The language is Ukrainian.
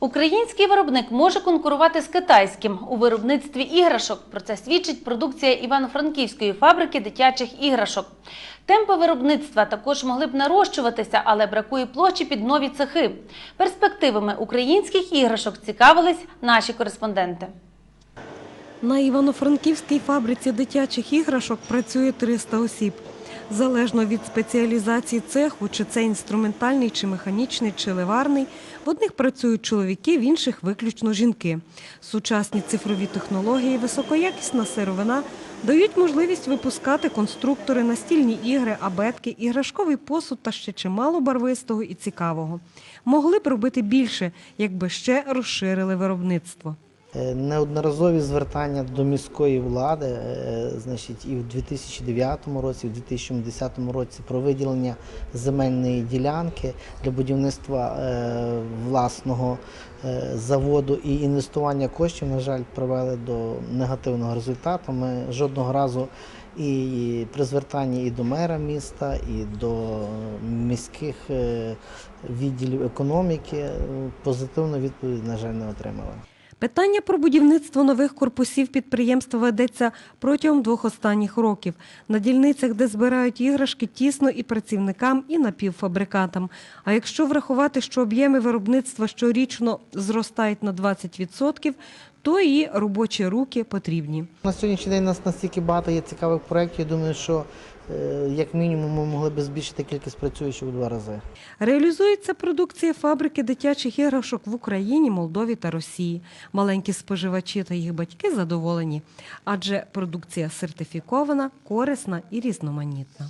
Український виробник може конкурувати з китайським у виробництві іграшок. Про це свідчить продукція Івано-Франківської фабрики дитячих іграшок. Темпи виробництва також могли б нарощуватися, але бракує площі під нові цехи. Перспективами українських іграшок цікавились наші кореспонденти. На Івано-Франківській фабриці дитячих іграшок працює 300 осіб. Залежно від спеціалізації цеху, чи це інструментальний, чи механічний, чи ливарний, в одних працюють чоловіки, в інших виключно жінки. Сучасні цифрові технології, високоякісна сировина дають можливість випускати конструктори, настільні ігри, абетки, іграшковий посуд та ще чимало барвистого і цікавого. Могли б робити більше, якби ще розширили виробництво. Е, Неодноразові звертання до міської влади, е, значить, і в 2009 році, і в 2010 році про виділення земельної ділянки для будівництва е, власного заводу і інвестування коштів, на жаль, привели до негативного результату. Ми жодного разу і при звертанні і до мера міста, і до міських відділів економіки позитивну відповідь, на жаль, не отримали. Питання про будівництво нових корпусів підприємства ведеться протягом двох останніх років. На дільницях, де збирають іграшки, тісно і працівникам, і напівфабрикатам. А якщо врахувати, що об'єми виробництва щорічно зростають на 20%, то і робочі руки потрібні. На сьогоднішній день у нас настільки багато є цікавих проєктів. Я думаю, що е, як мінімум ми могли б збільшити кількість працюючих у два рази. Реалізується продукція фабрики дитячих іграшок в Україні, Молдові та Росії. Маленькі споживачі та їх батьки задоволені, адже продукція сертифікована, корисна і різноманітна.